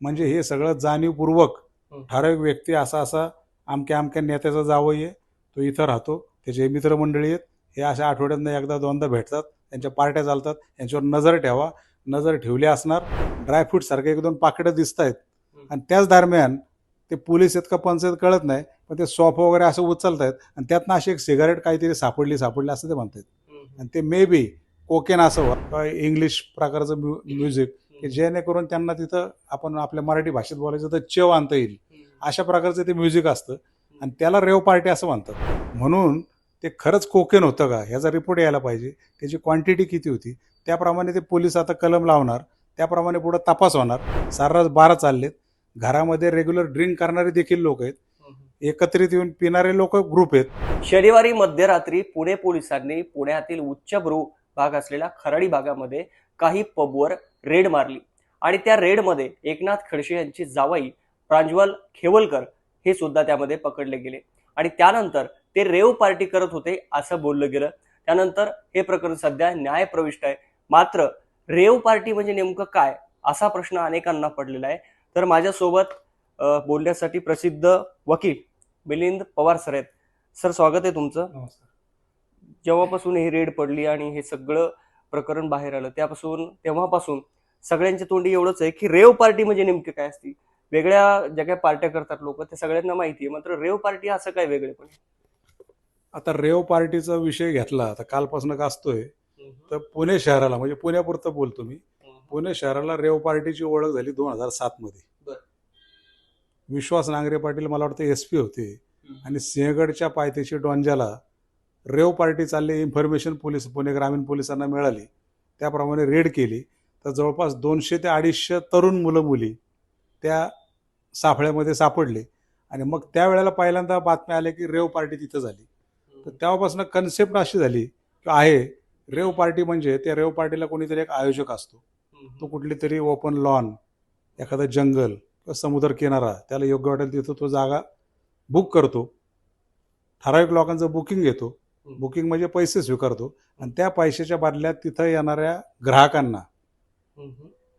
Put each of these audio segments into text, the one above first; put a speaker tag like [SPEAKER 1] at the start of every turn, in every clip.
[SPEAKER 1] म्हणजे हे सगळं जाणीवपूर्वक
[SPEAKER 2] हं.
[SPEAKER 1] ठराविक व्यक्ती असा असा अमक्या अमक्या नेत्याचा जावई आहे तो इथं राहतो त्याचे मित्रमंडळी आहेत. हे अशा आठवड्यातनं एकदा दोनदा भेटतात त्यांच्या पार्ट्या चालतात यांच्यावर नजर ठेवा नजर ठेवली असणार ड्रायफ्रूट सारखे एक दोन पाकिटं दिसत आहेत. आणि त्याच दरम्यान ते पोलीस आहेत का पंचायत कळत नाही पण ते सॉफ वगैरे असं उचलत आहेत आणि त्यातनं अशी एक सिगारेट काहीतरी सापडली सापडली असं ते म्हणतात आणि ते मे बी कोकेन किंवा इंग्लिश प्रकारचं म्यु म्युझिक की जेणेकरून त्यांना तिथं आपण आपल्या मराठी भाषेत बोलायचं तर चेव आणता येईल. अशा प्रकारचं ते म्युझिक असतं. आणि त्याला रेव पार्टी असं म्हणतात. म्हणून ते खरंच कोकेन होतं का? ह्याचा रिपोर्ट यायला पाहिजे. त्याची क्वांटिटी किती होती? त्याप्रमाणे ते पोलीस आता कलम लावणार. त्याप्रमाणे पुढं तपास होणार. सर्रास बारा चाललेत. घरामध्ये रेग्युलर ड्रिंक करणारे देखील लोक आहेत. एकत्रित येऊन पिणारे लोक ग्रुप आहेत.
[SPEAKER 2] शनिवारी मध्यरात्री पुणे पोलिसांनी पुण्यातील उच्चभ्रू भाग असलेल्या खराडी भागामध्ये काही पबवर रेड मारली. आणि त्या रेडमध्ये एकनाथ खडसे यांची जावाई प्रांजवल खेवलकर हे सुद्धा त्यामध्ये पकडले गेले. आणि त्यानंतर ते रेव पार्टी करत होते असं बोललं गेलं. त्यानंतर हे प्रकरण सध्या न्यायप्रविष्ट आहे. मात्र रेव पार्टी म्हणजे नेमकं काय असा प्रश्न अनेकांना पडलेला आहे. तर माझ्यासोबत बोलण्यासाठी प्रसिद्ध वकील मिलिंद पवार सर आहेत. सर स्वागत आहे तुमचं. जेव्हापासून ही रेड पडली आणि हे सगळं प्रकरण बाहेर आलं. त्यापासून तेव्हापासून सगळ्यांच्या तोंडी एवढंच आहे की रेव पार्टी म्हणजे नेमकी काय असती? वेगळ्या ज्या काही पार्ट्या करतात लोक ते सगळ्यांना माहिती आहे. मात्र रेव पार्टी असं काय वेगळेपण
[SPEAKER 1] आता रेव पार्टीचा विषय घेतला आता कालपासून गाजतोय तर पुणे शहराला म्हणजे पुण्यापुरतं बोलतो मी पुणे शहराला रेव पार्टीची ओळख झाली दोन हजार सात मध्ये
[SPEAKER 2] बर.
[SPEAKER 1] विश्वास नांगरे पाटील मला वाटतं एस पी होते. आणि सिंहगडच्या पायथ्याशी डोंजाला रेव पार्टी चालली इन्फॉर्मेशन पोलीस पुणे ग्रामीण पोलिसांना मिळाली. त्याप्रमाणे रेड केली. तर जवळपास दोनशे ते अडीचशे तरुण मुलं मुली त्या साफळ्यामध्ये सापडले. आणि मग त्यावेळेला पहिल्यांदा बातम्या आल्या की रेव पार्टी तिथं झाली. तर तेव्हापासून कन्सेप्ट अशी झाली की आहे रेव पार्टी म्हणजे त्या रेव पार्टीला कोणीतरी एक आयोजक असतो. तो कुठली तरी ओपन लॉन एखादं जंगल किंवा समुद्र किनारा त्याला योग्य वाटेल तिथं तो जागा बुक करतो. ठराविक लोकांचं बुकिंग घेतो. बुकिंग म्हणजे पैसे स्वीकारतो. आणि त्या पैशाच्या बदल्यात तिथं येणाऱ्या ग्राहकांना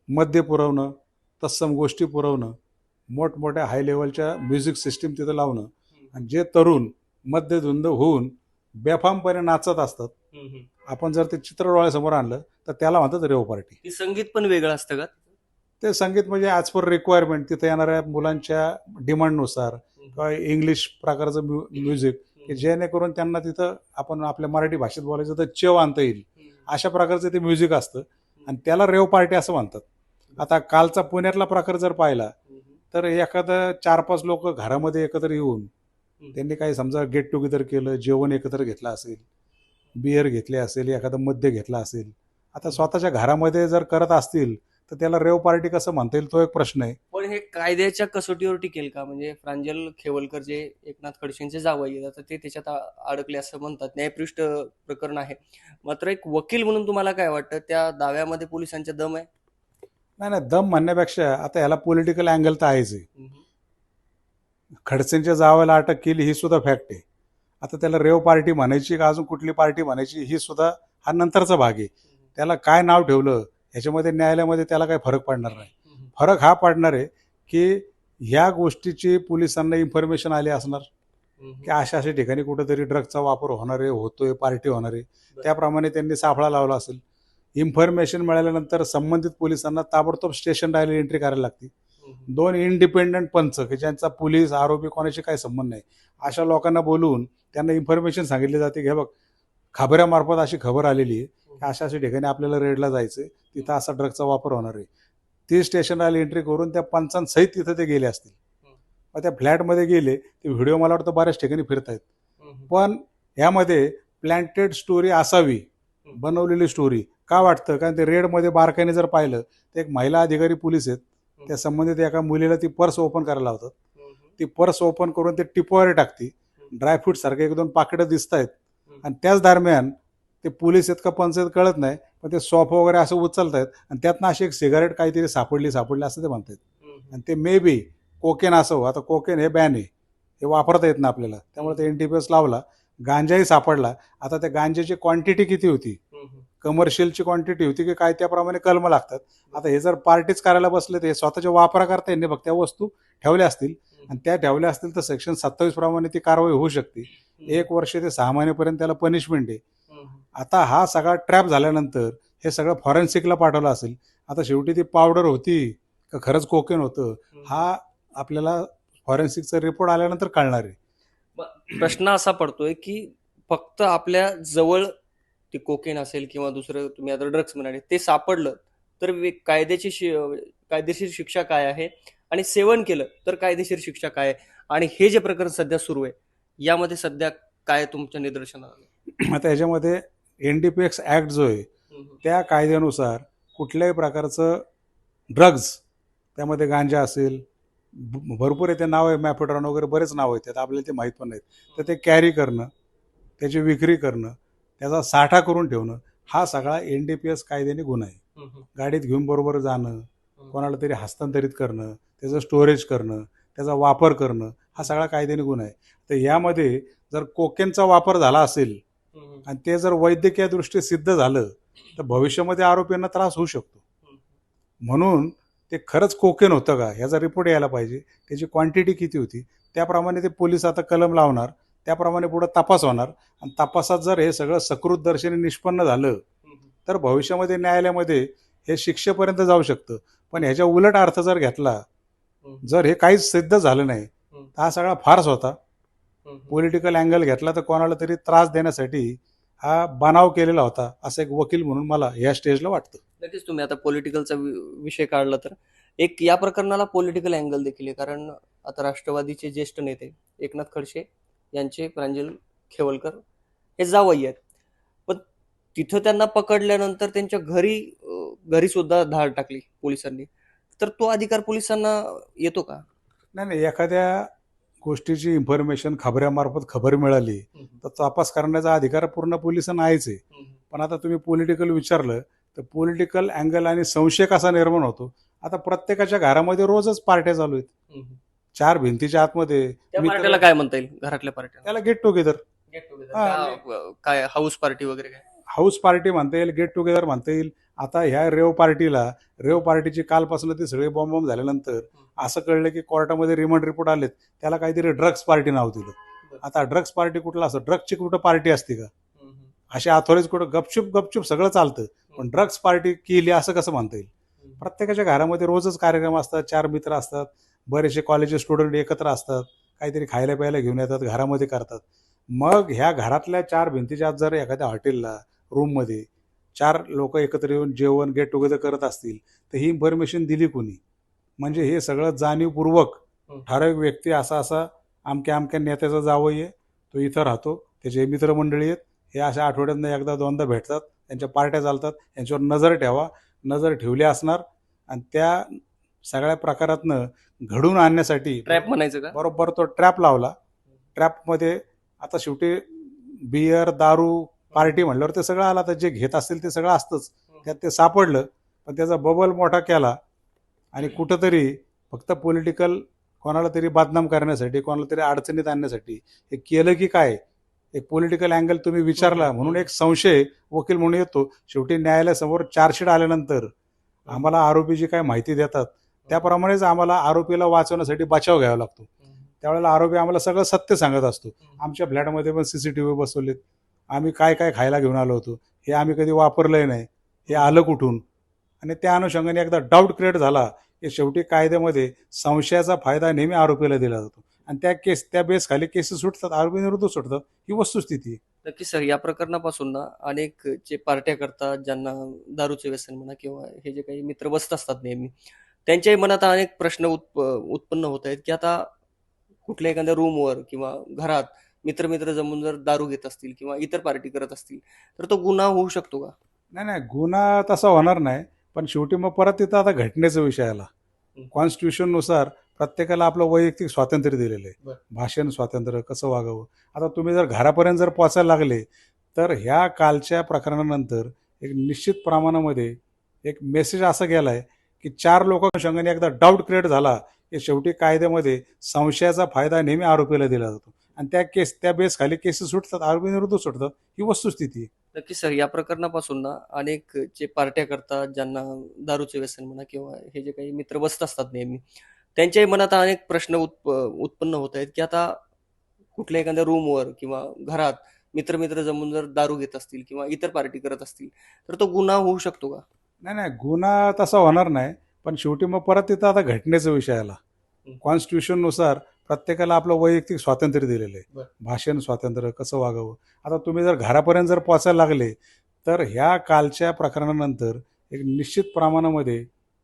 [SPEAKER 1] मद्य पुरवणं तत्सम गोष्टी पुरवणं मोठमोठ्या हाय लेवलच्या म्युझिक सिस्टीम तिथं लावणं. आणि जे तरुण मद्यधुंद होऊन बेफामपणे नाचत असतात आपण जर ते चित्र डोळ्यासमोर आणलं तर त्याला म्हणतात रेव पार्टी.
[SPEAKER 2] संगीत पण वेगळं असतं का?
[SPEAKER 1] ते संगीत म्हणजे ॲज पर रिक्वायरमेंट तिथे येणाऱ्या मुलांच्या डिमांडनुसार किंवा इंग्लिश प्रकारचं म्यु म्युझिक की जेणेकरून त्यांना तिथं आपण आपल्या मराठी भाषेत बोलायचं तर चेव आणता येईल. अशा प्रकारचं ते म्युझिक असतं. आणि त्याला रेव पार्टी असं म्हणतात. आता कालचा पुण्यातला प्रकार जर पाहिला तर एखादं चार पाच लोक घरामध्ये एकत्र येऊन त्यांनी काही समजा गेट टुगेदर केलं जेवण एकत्र घेतलं असेल बियर घेतले असेल एखादं मद्य घेतला असेल. आता स्वतःच्या घरामध्ये जर करत असतील तर त्याला रेव पार्टी कसं म्हणता येईल तो एक प्रश्न आहे.
[SPEAKER 2] पण हे कायद्याच्या कसोटीवर टिकेल का? म्हणजे प्रांजल खेवलकर जे एकनाथ खडसेंचे जावई आहेत आता ते त्याच्यात अडकले असं म्हणतात. न्यायपृष्ठ प्रकरण आहे. मात्र एक वकील म्हणून तुम्हाला काय वाटतं? त्या दाव्यामध्ये पोलिसांच्या दम आहे?
[SPEAKER 1] नाही नाही दम म्हणण्यापेक्षा आता ह्याला पॉलिटिकल अँगल तर आहेच आहे. खडसेंच्या जावायला अटक केली ही सुद्धा फॅक्ट आहे. आता त्याला रेव पार्टी म्हणायची का? अजून कुठली पार्टी म्हणायची? ही सुद्धा हा नंतरचा भाग आहे. त्याला काय नाव ठेवलं? ह्याच्यामध्ये न्यायालयामध्ये त्याला काही फरक पडणार नाही. फरक हा पडणार आहे की ह्या गोष्टीची पोलिसांना इन्फॉर्मेशन आली असणार. की अशा अशा ठिकाणी कुठेतरी ड्रगचा वापर होणार आहे होतोय पार्टी होणार आहे. त्याप्रमाणे त्यांनी साफळा लावला असेल. इन्फॉर्मेशन मिळाल्यानंतर संबंधित पोलिसांना ताबडतोब स्टेशन डायरी एंट्री करायला लागते. दोन इंडिपेंडंट पंच की ज्यांचा पोलीस आरोपी कोणाशी काही संबंध नाही. अशा लोकांना बोलवून त्यांना इन्फॉर्मेशन सांगितली जाते की बघ खबऱ्यामार्फत अशी खबर आलेली आहे की अशा अशा ठिकाणी आपल्याला रेडला जायचं तिथं असा ड्रगचा वापर होणार आहे. ती स्टेशनला एंट्री करून त्या पंचांसहित तिथं ते गेले असतील. मग त्या फ्लॅटमध्ये गेले ते व्हिडिओ मला वाटतं बऱ्याच ठिकाणी फिरत आहेत पण यामध्ये प्लॅन्टेड स्टोरी असावी बनवलेली स्टोरी का वाटतं? कारण ते रेडमध्ये बारकाईने जर पाहिलं तर एक महिला अधिकारी पोलीस आहेत. त्या संबंधित एका मुलीला ती पर्स ओपन करायला लावतात. ती पर्स ओपन करून ते टिपवारी टाकते. ड्रायफ्रूट सारखे एक दोन पाकिटं दिसत आहेत आणि त्याच दरम्यान ते पोलीस आहेत का पंचायत कळत नाही. पण ते सॉफ वगैरे असं उचलत आहेत आणि त्यातनं अशी एक सिगारेट काहीतरी सापडली सापडली असं ते म्हणतात. आणि ते मे बी कोकेन असावं आता कोकेन हे बॅन आहे. हे वापरता येत ना आपल्याला. त्यामुळे ते एन टी पी एस लावला गांजाही सापडला. आता त्या गांजाची क्वांटिटी किती होती? कमर्शियलची क्वांटिटी होती की काय त्याप्रमाणे कलम लागतात. आता हे जर पार्टीच करायला बसले तर हे स्वतःच्या वापराकरता यांनी फक्त त्या वस्तू ठेवल्या असतील. आणि त्या ठेवल्या असतील तर सेक्शन सत्तावीस प्रमाणे ती कारवाई होऊ शकते. एक वर्ष ते सहा महिन्यापर्यंत त्याला पनिशमेंट आहे. आता हा सगळा ट्रॅप झाल्यानंतर हे सगळं फॉरेन्सिकला पाठवलं असेल आता शेवटी ती पावडर होती का खरंच कोकेन होतं हा आपल्याला फॉरेन्सिकचा रिपोर्ट आल्यानंतर कळणार आहे.
[SPEAKER 2] प्रश्न असा पडतोय की फक्त आपल्या जवळ ते कोकेन असेल किंवा दुसरं तुम्ही आता ड्रग्स म्हणाले ते सापडलं तर कायद्याची शि- कायदेशीर शिक्षा काय आहे? आणि सेवन केलं तर कायदेशीर शिक्षा काय आहे? आणि हे जे प्रकरण सध्या सुरू आहे यामध्ये सध्या काय तुमच्या निदर्शनाला आलं?
[SPEAKER 1] आता याच्यामध्ये N D P X act जो आहे त्या कायद्यानुसार कुठल्याही प्रकारचं ड्रग्ज त्यामध्ये गांजा असेल भ- भरपूर येते नाव आहे मॅफेड्रॉन वगैरे बरेच नाव आहेत त्यात आपल्याला ते माहीत पण नाहीत. तर ते कॅरी करणं त्याची विक्री करणं त्याचा साठा करून ठेवणं हा सगळा एन डी पी एस कायद्याने गुन्हा आहे. गाडीत घेऊन बरोबर जाणं कोणाला तरी हस्तांतरित करणं त्याचं स्टोरेज करणं त्याचा वापर करणं हा सगळा कायद्याने गुन्हा आहे. तर यामध्ये जर कोकेनचा वापर झाला असेल आणि ते जर वैद्यकीय दृष्टी सिद्ध झालं तर भविष्यामध्ये आरोपींना त्रास होऊ शकतो. म्हणून ते खरंच कोकेन होतं का? याचा रिपोर्ट यायला पाहिजे. त्याची क्वांटिटी किती होती? त्याप्रमाणे ते पोलीस आता कलम लावणार. त्याप्रमाणे पुढे तपास होणार. आणि तपासात जर हे सगळं सकृत दर्शनी निष्पन्न झालं तर भविष्यामध्ये न्यायालयामध्ये हे शिक्षेपर्यंत जाऊ शकतं. पण ह्याच्या उलट अर्थ जर घेतला जर हे काहीच सिद्ध झालं नाही तर हा सगळा फार्स होता. पॉलिटिकल अँगल घेतला तर कोणाला तरी त्रास देण्यासाठी हा बनाव केलेला होता असं एक वकील म्हणून मला या स्टेजला वाटतं.
[SPEAKER 2] नक्कीच तुम्ही आता पॉलिटिकलचा विषय काढला तर. एक या प्रकरणाला पॉलिटिकल अँगल देखील आहे कारण आता राष्ट्रवादीचे ज्येष्ठ नेते एकनाथ खडसे यांचे प्रांजल खेवलकर हे जावई आहेत. पण तिथं त्यांना पकडल्यानंतर त्यांच्या घरी घरी सुद्धा धाड टाकली पोलिसांनी. तर तो अधिकार पोलिसांना येतो का?
[SPEAKER 1] नाही नाही एखाद्या गोष्टीची इन्फॉर्मेशन खबऱ्यामार्फत खबर मिळाली तर तपास करण्याचा अधिकार पूर्ण पोलिसांना आहेच आहे. पण आता तुम्ही पॉलिटिकल विचारलं तर पॉलिटिकल अँगल आणि संशय कसा निर्माण होतो. आता प्रत्येकाच्या घरामध्ये रोजच पार्ट्या चालू आहेत. चार भिंतीच्या आतमध्ये
[SPEAKER 2] काय म्हणता येईल घरातल्या पार्ट्याला?
[SPEAKER 1] त्याला गेट टुगेदर हा,
[SPEAKER 2] का- काय हाऊस पार्टी वगैरे काय?
[SPEAKER 1] हाऊस पार्टी म्हणता येईल गेट टुगेदर म्हणता येईल. आता ह्या रेव पार्टीला रेव पार्टीची कालपासून ती सगळे बॉम्ब बॉम्ब झाल्यानंतर असं कळलं की कोर्टामध्ये रिमांड रिपोर्ट आलेत. त्याला काहीतरी ड्रग्स पार्टी नाव दिलं. आता ड्रग्स पार्टी कुठला असं ड्रग्सची कुठं पार्टी असते का? अशी अथॉरिज कुठं गपचूप गपचूप सगळं चालतं. पण ड्रग्स पार्टी केली असं कसं म्हणता येईल? प्रत्येकाच्या घरामध्ये रोजच कार्यक्रम असतात चार मित्र असतात बरेचसे कॉलेज स्टुडंट एकत्र असतात काहीतरी खायला प्यायला घेऊन येतात घरामध्ये करतात. मग ह्या घरातल्या चार भिंतीच्या आत जर एखाद्या हॉटेलला रूममध्ये चार लोक एकत्र येऊन जेवण गेट टुगेदर करत असतील तर ही इन्फॉर्मेशन दिली कोणी? म्हणजे हे सगळं जाणीवपूर्वक ठराविक व्यक्ती असा असा अमक्या अमक्या नेत्याचा जावई आहे. तो इथं राहतो. त्याचे मित्रमंडळी आहेत. हे अशा आठवड्यातनं एकदा दोनदा भेटतात. त्यांच्या पार्ट्या चालतात. यांच्यावर नजर ठेवा. नजर ठेवली असणार. आणि त्या सगळ्या प्रकारातनं घडून आणण्यासाठी
[SPEAKER 2] ट्रॅप म्हणायचं का?
[SPEAKER 1] बरोबर तो ट्रॅप लावला. ट्रॅपमध्ये आता शेवटी बियर दारू पार्टी म्हणल्यावर ते सगळं आलं. आता जे घेत असतील ते सगळं असतंच. त्यात ते सापडलं. पण त्याचा बबल मोठा केला. आणि कुठंतरी फक्त पॉलिटिकल कोणाला तरी बदनाम करण्यासाठी कोणाला तरी अडचणीत आणण्यासाठी हे केलं की काय? एक पॉलिटिकल अँगल तुम्ही विचारला. म्हणून एक संशय वकील म्हणून येतो. शेवटी न्यायालयासमोर चार्जशीट आल्यानंतर आम्हाला आरोपी जी काय माहिती देतात त्याप्रमाणेच आम्हाला आरोपीला वाचवण्यासाठी बचाव घ्यावा लागतो. त्यावेळेला आरोपी आम्हाला सगळं सत्य सांगत असतो. आमच्या फ्लॅटमध्ये पण सीसीटीव्ही बसवलेत. आम्ही काय काय खायला घेऊन आलो होतो हे आम्ही कधी वापरलंय नाही. हे आलं कुठून? आणि त्या अनुषंगाने एकदा डाऊट क्रिएट झाला की शेवटी कायद्यामध्ये संशयाचा फायदा नेहमी आरोपीला दिला जातो. आणि त्या केस त्या बेस खाली केसेस सुटतात आरोपी निरुद्ध सुटतात ही वस्तुस्थिती
[SPEAKER 2] नक्की सर या प्रकरणापासून ना अनेक जे पार्ट्या करतात ज्यांना दारूचे व्यसन म्हणा किंवा हे जे काही मित्र बसत असतात नेहमी त्यांच्याही मनात अनेक प्रश्न उत्प उत्पन्न होत आहेत की आता कुठल्या एखाद्या रूमवर किंवा घरात मित्र मित्र जमून जर दारू घेत असतील किंवा इतर पार्टी करत असतील तर तो गुन्हा होऊ शकतो का?
[SPEAKER 1] नाही नाही गुन्हा तसा होणार नाही पण शेवटी मग परत तिथं आता घटनेचा विषय आला. कॉन्स्टिट्यूशननुसार प्रत्येकाला आपलं वैयक्तिक स्वातंत्र्य दिलेलं आहे. भाषण स्वातंत्र्य कसं वागावं? आता तुम्ही जर घरापर्यंत जर पोचायला लागले तर ह्या कालच्या प्रकरणानंतर एक निश्चित प्रमाणामध्ये एक मेसेज असा गेला आहे की चार लोकांसंघाने एकदा डाऊट क्रिएट झाला की शेवटी कायद्यामध्ये संशयाचा फायदा नेहमी आरोपीला दिला जातो. आणि त्या केस त्या बेस खाली केसेस सुटतात आरोपी निरुद्ध सुटतात ही वस्तुस्थिती आहे.
[SPEAKER 2] नक्कीच सर या प्रकरणापासून ना अनेक जे पार्ट्या करतात ज्यांना दारूचे व्यसन म्हणा किंवा हे जे काही मित्र बसत असतात नेहमी त्यांच्याही मनात अनेक प्रश्न उत्प उत्पन्न होत आहेत की आता कुठल्या एखाद्या रूमवर किंवा घरात मित्र मित्र जमून जर दारू घेत असतील किंवा इतर पार्टी करत असतील तर तो गुन्हा होऊ शकतो का?
[SPEAKER 1] नाही नाही गुन्हा तसा होणार नाही पण शेवटी मग परत तिथं आता घटनेचा विषय आला. कॉन्स्टिट्यूशननुसार प्रत्येकाला आपलं वैयक्तिक स्वातंत्र्य दिलेलं आहे. भाषण स्वातंत्र्य कसं वागावं? आता तुम्ही जर घरापर्यंत जर पोचायला लागले तर ह्या कालच्या प्रकरणानंतर एक निश्चित प्रमाणामध्ये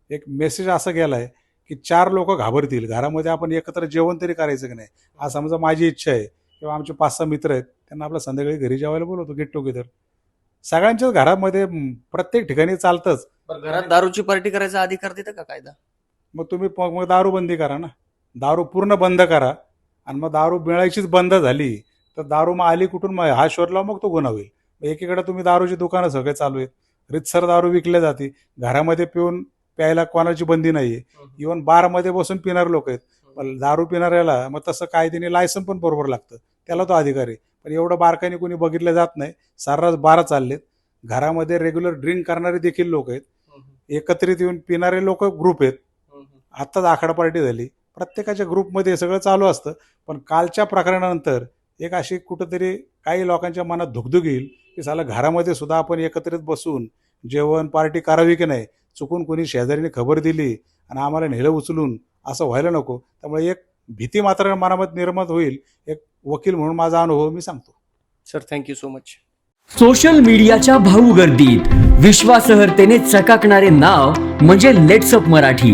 [SPEAKER 1] एक मेसेज असा गेला आहे की चार लोक घाबरतील. घरामध्ये आपण एकत्र जेवण तरी करायचं की नाही? आज समजा माझी इच्छा आहे किंवा आमचे पाच सहा मित्र आहेत त्यांना आपलं संध्याकाळी घरी जेवायला बोलवतो गेट टुगेदर सगळ्यांच्याच घरामध्ये प्रत्येक ठिकाणी चालतंच.
[SPEAKER 2] घरात दारूची पार्टी करायचा अधिकार देतं का कायदा?
[SPEAKER 1] मग तुम्ही मग दारू बंदी करा ना. दारू पूर्ण बंद करा. आणि मग दारू मिळायचीच बंद झाली तर दारू मग आली कुठून? मग हा शोध लावा मग तो गुन्हा होईल. मग एकीकडे तुम्ही दारूची दुकानं सगळे चालू आहेत. रितसर दारू विकल्या जाते. घरामध्ये पिऊन प्यायला कोणाची बंदी नाही आहे इवन बारमध्ये बसून पिणारे लोक आहेत. पण दारू पिणाऱ्याला मग तसं कायद्याने लायसन पण बरोबर लागतं. त्याला तो अधिकार आहे. पण एवढं बारकाईने कोणी बघितलं जात नाही. सर्रास बारा चाललेत. घरामध्ये रेग्युलर ड्रिंक करणारे देखील लोक आहेत. एकत्रित येऊन पिणारे लोक ग्रुप आहेत. आत्ताच आखाडा पार्टी झाली. प्रत्येकाच्या ग्रुपमध्ये हे सगळं चालू असतं. पण कालच्या प्रकरणानंतर एक अशी कुठंतरी काही लोकांच्या मनात धुकधुक येईल की साला घरामध्ये सुद्धा आपण एकत्रित बसून जेवण पार्टी करावी की नाही चुकून कोणी शेजारीने खबर दिली आणि आम्हाला नेलं उचलून असं व्हायला नको. त्यामुळे एक भीती मात्र मनामध्ये निर्माण होईल. एक वकील म्हणून माझा अनुभव मी सांगतो.
[SPEAKER 2] Sir thank you so much
[SPEAKER 3] social मीडियाच्या भाऊ गर्दीत विश्वासार्हतेने चकाकणारे नाव म्हणजे लेट्सअप मराठी.